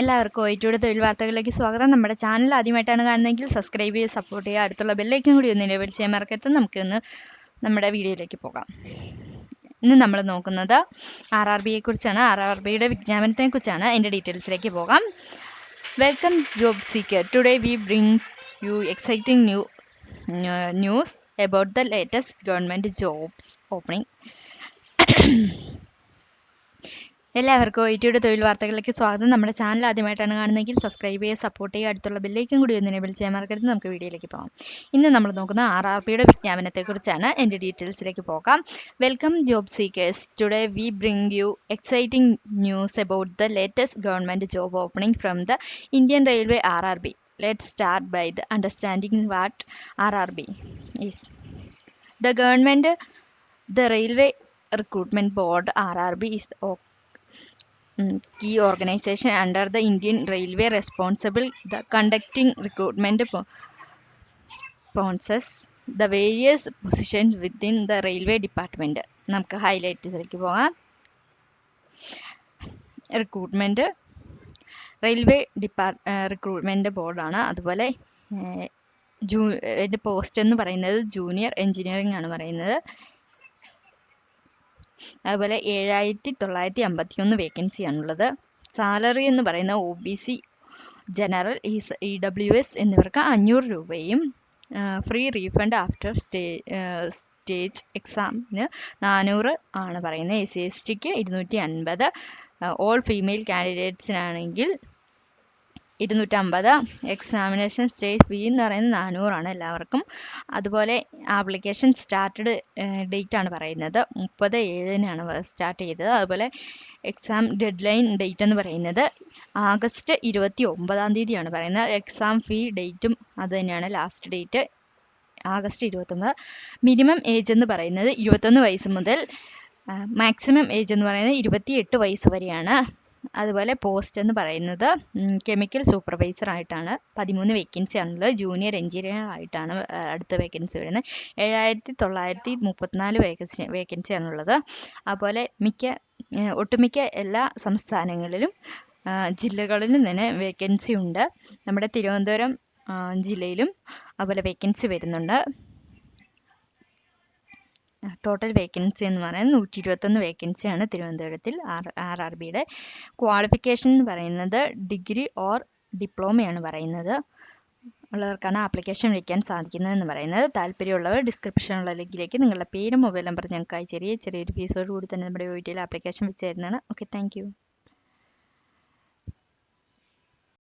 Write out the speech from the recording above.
എല്ലാവർക്കും ഒയിറ്റൂടെ തൊഴിൽ വാർത്തകളിലേക്ക് സ്വാഗതം. നമ്മുടെ ചാനൽ ആദ്യമായിട്ടാണ് കാണുന്നതെങ്കിൽ സബ്സ്ക്രൈബ് ചെയ്ത് സപ്പോർട്ട് ചെയ്യുക. അടുത്തുള്ള ബെല്ലൈക്കും കൂടി ഒന്ന് എനേബിൾ ചെയ്യാൻ മറക്കരുത്. നമുക്കൊന്ന് നമ്മുടെ വീഡിയോയിലേക്ക് പോകാം. ഇന്ന് നമ്മൾ നോക്കുന്നത് ആർ ആർ ബിയെ കുറിച്ചാണ്. ആർ ആർ ബിയുടെ വിജ്ഞാപനത്തെ കുറിച്ചാണ്. അതിന്റെ ഡീറ്റെയിൽസിലേക്ക് പോകാം. Welcome job seeker today we bring you exciting new news about the latest government jobs opening. എല്ലാവർക്കും ഒ ടിയുടെ തൊഴിൽ വാർത്തകളിലേക്ക് സ്വാഗതം. നമ്മുടെ ചാനൽ ആദ്യമായിട്ടാണ് കാണുന്നതെങ്കിൽ സബ്സ്ക്രൈബ് ചെയ്യുക സപ്പോർട്ട് ചെയ്യുക അടുത്തുള്ള ബെല്ലേക്കും കൂടി ഒന്ന് എനേബിൾ ചെയ്യാൻ മറക്കരുത്. നമുക്ക് വീഡിയോയിലേക്ക് പോകാം. ഇന്ന് നമ്മൾ നോക്കുന്ന ആർ ആർ പിയുടെ വിജ്ഞാപനത്തെക്കുറിച്ചാണ്. എന്റെ ഡീറ്റെയിൽസിലേക്ക് പോകാം. Welcome job seekers today we bring you exciting news about the latest government job opening from the Indian railway R R B let start by start what are R RRB is the government, the Railway Recruitment Board (RRB) is the key organisation under the Indian railway responsible the conducting recruitment process the various positions within the railway department നമുക്ക് highlight ഹൈലൈറ്റിലേക്ക് പോകാം recruitment railway depart recruitment ബോർഡാണ് അതുപോലെ ജൂ എന്റെ post എന്ന് പറയുന്നത് junior engineering ആണ് പറയുന്നത്. അതുപോലെ ഏഴായിരത്തി തൊള്ളായിരത്തി അമ്പത്തി ഒന്ന് വേക്കൻസി ആണുള്ളത് സാലറി എന്ന് പറയുന്ന O B C general E W S എന്നിവർക്ക് അഞ്ഞൂറ് രൂപയും free refund after stay stage എക്സാമിന് നാനൂറ് ആണ് പറയുന്നത്. എസ് സി എസ് ടിക്ക് ഇരുന്നൂറ്റി അൻപത് ഓൾ ഫീമെയിൽ കാൻഡിഡേറ്റ്സിനാണെങ്കിൽ ഇരുന്നൂറ്റമ്പത് എക്സാമിനേഷൻ സ്റ്റേജ് ഫീ എന്ന് പറയുന്നത് നാനൂറാണ് എല്ലാവർക്കും. അതുപോലെ ആപ്ലിക്കേഷൻ സ്റ്റാർട്ടഡ് ഡേറ്റ് ആണ് പറയുന്നത്. മുപ്പത് ഏഴിനാണ് സ്റ്റാർട്ട് ചെയ്തത്. അതുപോലെ എക്സാം ഡെഡ് ലൈൻ ഡേറ്റ് എന്ന് പറയുന്നത് ആഗസ്റ്റ് ഇരുപത്തി ഒമ്പതാം തീയതിയാണ് പറയുന്നത്. എക്സാം ഫീ ഡേറ്റും അത് തന്നെയാണ് ലാസ്റ്റ് ഡേറ്റ് ആഗസ്റ്റ് ഇരുപത്തൊമ്പത്. മിനിമം ഏജ് എന്ന് പറയുന്നത് ഇരുപത്തൊന്ന് വയസ്സ് മുതൽ മാക്സിമം ഏജ് എന്ന് പറയുന്നത് ഇരുപത്തിയെട്ട് വയസ്സ് വരെയാണ്. അതുപോലെ പോസ്റ്റ് എന്ന് പറയുന്നത് കെമിക്കൽ സൂപ്പർവൈസർ ആയിട്ടാണ്. പതിമൂന്ന് വേക്കൻസി ആണുള്ളത്. ജൂനിയർ എഞ്ചിനീയർ ആയിട്ടാണ് അടുത്ത വേക്കൻസി വരുന്നത്. ഏഴായിരത്തി തൊള്ളായിരത്തി മുപ്പത്തിനാല് വേക്കൻസി വേക്കൻസി ആണുള്ളത്. അതുപോലെ മിക്ക ഒട്ടുമിക്ക എല്ലാ സംസ്ഥാനങ്ങളിലും ജില്ലകളിലും തന്നെ വേക്കൻസി ഉണ്ട്. നമ്മുടെ തിരുവനന്തപുരം ജില്ലയിലും അതുപോലെ വേക്കൻസി വരുന്നുണ്ട്. ടോട്ടൽ വേക്കൻസി എന്ന് പറയുന്നത് നൂറ്റി ഇരുപത്തൊന്ന് വേക്കൻസിയാണ് തിരുവനന്തപുരത്തിൽ. ആർ ആർ ആർ ബിയുടെ ക്വാളിഫിക്കേഷൻ എന്ന് പറയുന്നത് ഡിഗ്രി ഓർ ഡിപ്ലോമയാണ് പറയുന്നത്. ഉള്ളവർക്കാണ് ആപ്ലിക്കേഷൻ വിളിക്കാൻ സാധിക്കുന്നത് എന്ന് പറയുന്നത്. താല്പര്യമുള്ളവർ ഡിസ്ക്രിപ്ഷനുള്ള ലിങ്കിലേക്ക് നിങ്ങളുടെ പേരും മൊബൈൽ നമ്പർ ഞങ്ങൾക്കായി ചെറിയ ചെറിയൊരു ഫീസോട് കൂടി തന്നെ നമ്മുടെ വീട്ടിൽ ആപ്ലിക്കേഷൻ വെച്ച് തരുന്നതാണ്. Okay thank